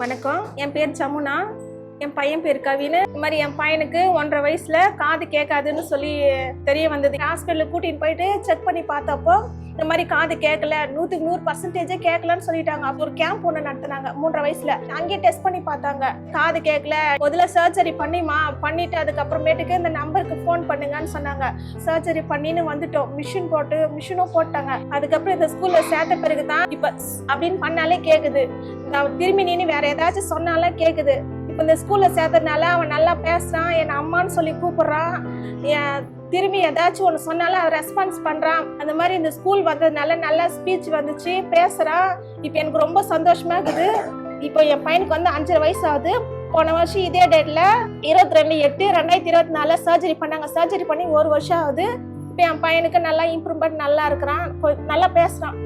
வணக்கம். என் பேர் ஜமுனா. என் பையன் பேர் கவின்னு இந்த மாதிரி என் பையனுக்கு ஒன்றரை வயசுல காது கேட்காதுன்னு சொல்லி தெரிய வந்தது. ஹாஸ்பிட்டலுக்கு கூட்டின்னு போயிட்டு செக் பண்ணி பார்த்தப்போ இந்த மாதிரி காது கேட்கல. நூற்றுக்கு நூறு பர்சன்டேஜே கேட்கலன்னு சொல்லிட்டாங்க. அப்போ ஒரு கேம்ப் ஒன்று நடத்தினாங்க மூன்றரை வயசுல. அங்கேயே டெஸ்ட் பண்ணி பார்த்தாங்க. காது கேட்கல. முதல்ல சர்ஜரி பண்ணிமா பண்ணிட்டு அதுக்கப்புறமேட்டுக்கு இந்த நம்பருக்கு ஃபோன் பண்ணுங்கன்னு சொன்னாங்க. சர்ஜரி பண்ணின்னு வந்துட்டோம். மிஷின் போட்டு மிஷினும் போட்டாங்க. அதுக்கப்புறம் இந்த ஸ்கூல்ல சேர்த்த பிறகு தான் இப்போ அப்படின்னு பண்ணாலே கேட்குது நான் திரும்பி நின்று வேற ஏதாச்சும் சொன்னாலே கேட்குது இப்போ இந்த ஸ்கூல்ல சேர்த்ததுனால அவன் நல்லா பேசுறான் என் அம்மான்னு சொல்லி கூப்பிடுறான் என் திரும்பி ஏதாச்சும் ஒன்று சொன்னாலும் அதை ரெஸ்பான்ஸ் பண்ணுறான் அந்த மாதிரி இந்த ஸ்கூல் வந்ததுனால நல்லா ஸ்பீச் வந்துச்சு பேசுகிறான் இப்போ எனக்கு ரொம்ப சந்தோஷமா இருக்குது. இப்போ என் பையனுக்கு வந்து அஞ்சரை வயசு ஆகுது. போன வருஷம் இதே டேட்ல இருபத்தி ரெண்டு எட்டு ரெண்டாயிரத்தி இருபத்தி நாலு சர்ஜரி பண்ணாங்க. சர்ஜரி பண்ணி ஒரு வருஷம் ஆகுது. இப்போ என் பையனுக்கு நல்லா இம்ப்ரூவ்மெண்ட் நல்லா இருக்கிறான். நல்லா பேசுகிறான்